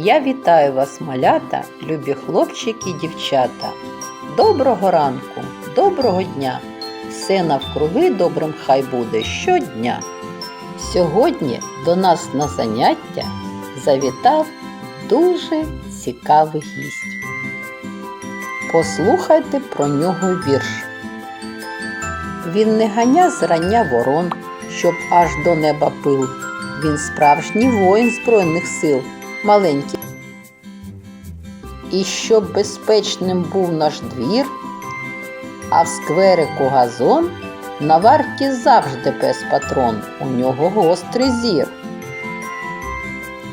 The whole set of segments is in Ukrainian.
Я вітаю вас, малята, любі хлопчики і дівчата. Доброго ранку, доброго дня! Все навкруги добрим хай буде щодня. Сьогодні до нас на заняття завітав дуже цікавий гість. Послухайте про нього вірш. Він не ганя зрання ворон, щоб аж до неба пил. Він справжній воїн Збройних сил, маленький. І щоб безпечним був наш двір, а в скверику газон на варті завжди пес патрон, у нього гострий зір.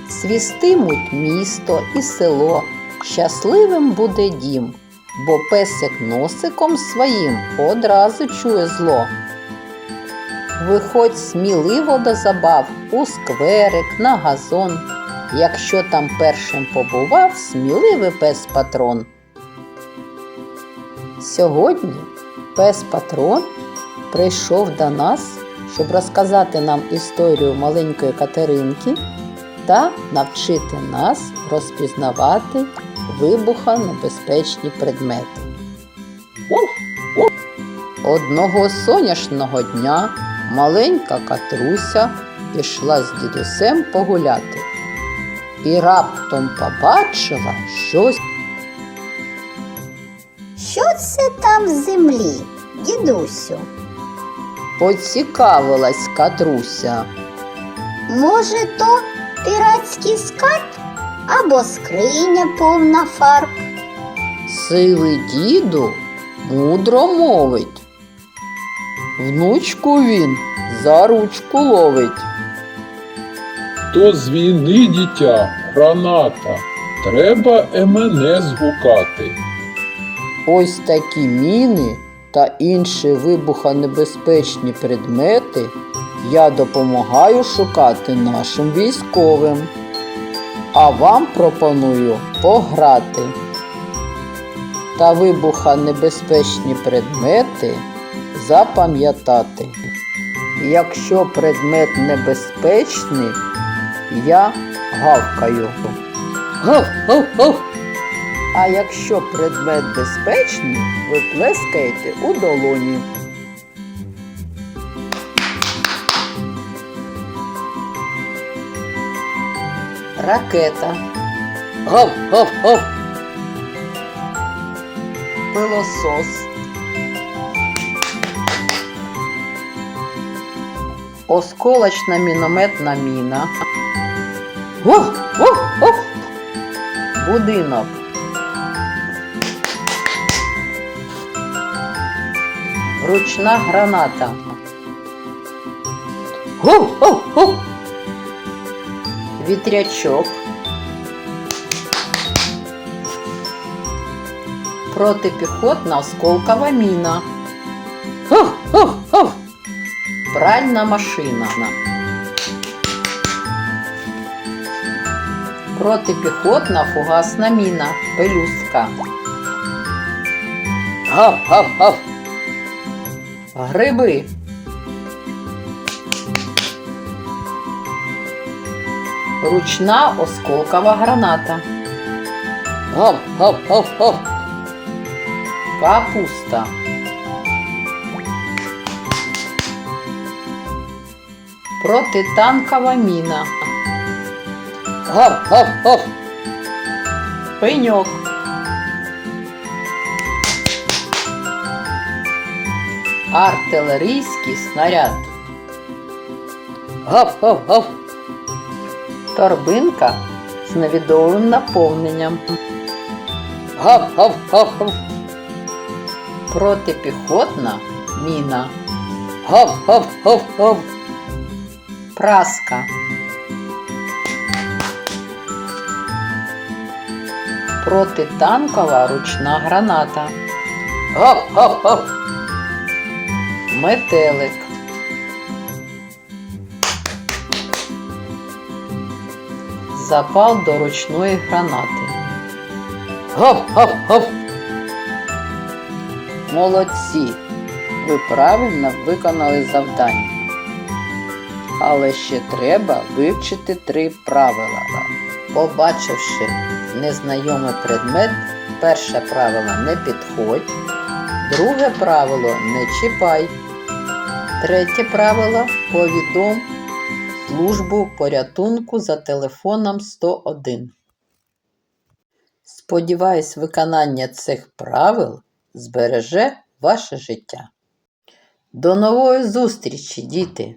Свістимуть місто і село, щасливим буде дім, бо песик носиком своїм одразу чує зло. Виходь сміливо до забав у скверик, на газон. Якщо там першим побував, сміливий пес патрон. Сьогодні пес патрон прийшов до нас, щоб розказати нам історію маленької Катеринки та навчити нас розпізнавати вибухонебезпечні предмети. Одного сонячного дня маленька Катруся пішла з дідусем погуляти і раптом побачила щось. Що це там з землі, дідусю? Поцікавилась Катруся. Може, то піратський скарб або скриня повна фарб? Сивий діду мудро мовить. Внучку він за ручку ловить. То з війни дитя, граната, треба мене згукати. Ось такі міни та інші вибухонебезпечні предмети я допомагаю шукати нашим військовим. А вам пропоную пограти. Та вибухонебезпечні предмети запам'ятати. Якщо предмет небезпечний, я гавкаю. Гав, гав, гав. А якщо предмет безпечний, ви плескаєте у долоні. Ракета. Гав, гав, гав. Пилосос. Осколочна мінометна міна. Гав, гав, гав. Будинок. Ручна граната. Гу-гу-гу. Вітрячок. Протипіхотна осколкова міна. Гу-гу-гу. Пральна машина. Протипіхотна фугасна міна. Пелюстка. Гав-гав-гав. Гриби. Ручна осколкова граната. Гав, гав, гав, гав. Капуста. Протитанкова міна. Гав, гав, гав. Пеньок. Артилерійський снаряд. Гав, гав, гав. Торбинка з невідомим наповненням. Гав, гав, гав, гав. Протипіхотна міна. Гав, гав, гав, гав. Праска. Протитанкова ручна граната. Гав. Метелик. Запал до ручної гранати. Гав. Молодці. Ви правильно виконали завдання. Але ще треба вивчити три правила. Побачивши незнайомий предмет, перше правило не підходь, друге правило не чіпай. Третє правило повідом службу порятунку за телефоном 101. Сподіваюсь, виконання цих правил збереже ваше життя. До нової зустрічі, діти!